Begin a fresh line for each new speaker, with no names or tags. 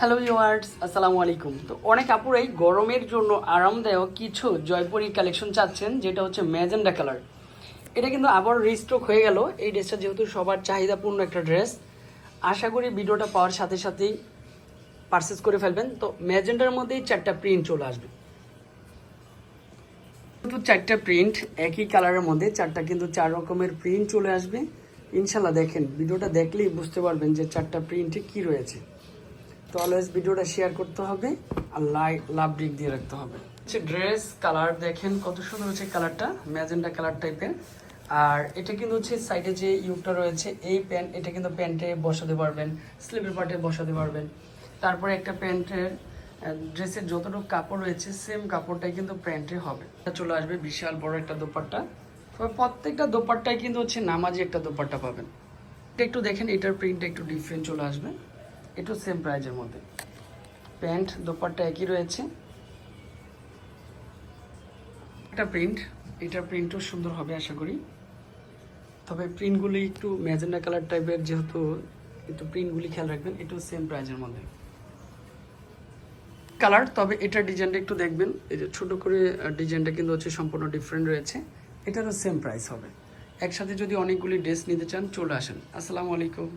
Hello viewers আসসালামু আলাইকুম তো অনেক আপুরাই গরমের জন্য আরামদায়ক কিছু জয়পুরি কালেকশন চাচ্ছেন, যেটা হচ্ছে ম্যাজেন্ডা কালার এটা কিন্তু আবার রিস্টক হয়ে গেল। এই ড্রেসটা যেহেতু সবার চাহিদাপূর্ণ একটা ড্রেস আশা করি ভিডিওটা পাওয়ার সাথে সাথেই পারচেস করে ফেলবেন। তো ম্যাজেন্ডার মধ্যেই চারটা প্রিন্ট চলে আসবে। কিন্তু চারটা প্রিন্ট একই কালারের মধ্যে, চারটা কিন্তু চার রকমের প্রিন্ট চলে আসবে। ইনশাল্লাহ দেখেন, ভিডিওটা দেখলেই বুঝতে পারবেন যে চারটা প্রিন্টে কি রয়েছে। তো অলওয়েজ ভিডিওটা শেয়ার করতে হবে আর লাইক লাভ ডিক দিয়ে রাখতে হবে। হচ্ছে ড্রেস কালার দেখেন কত সুন্দর হচ্ছে কালারটা ম্যাজেন্ডা কালার টাইপের আর এটা কিন্তু হচ্ছে সাইডে যে ইউকটা রয়েছে, এই প্যান্ট এটা কিন্তু প্যান্টে বসাতে পারবেন স্লিপের পার্টে বসাতে পারবেন। তারপরে একটা প্যান্টের ড্রেসের যতটুকু কাপড় রয়েছে সেম কাপড়টাই কিন্তু প্যান্টে হবে। চলে আসবে বিশাল বড় একটা দোপাট্টা। তবে প্রত্যেকটা দোপাট্টায় কিন্তু হচ্ছে নামাজি একটা দোপাট্টা পাবেন। একটু দেখেন, এটার প্রিন্টটা একটু ডিফারেন্ট চলে আসবে। একটু সেম প্রাইজের মধ্যে। প্যান্ট দোপাট্টা একই রয়েছে। একটা প্রিন্ট এটার প্রিন্টও সুন্দর হবে আশা করি। তবে প্রিন্টগুলি একটু ম্যাজেন্ডা কালার টাইপের যেহেতু একটু প্রিন্টগুলি খেয়াল রাখবেন এটাও সেম প্রাইজের মধ্যে। কালার তবে এটার ডিজাইনটা একটু দেখবেন। এই যে ছোটো করে ডিজাইনটা কিন্তু হচ্ছে সম্পূর্ণ ডিফারেন্ট রয়েছে। এটারও সেম প্রাইস হবে। একসাথে যদি অনেকগুলি ড্রেস নিতে চান, চলে আসেন। আসসালামু আলাইকুম।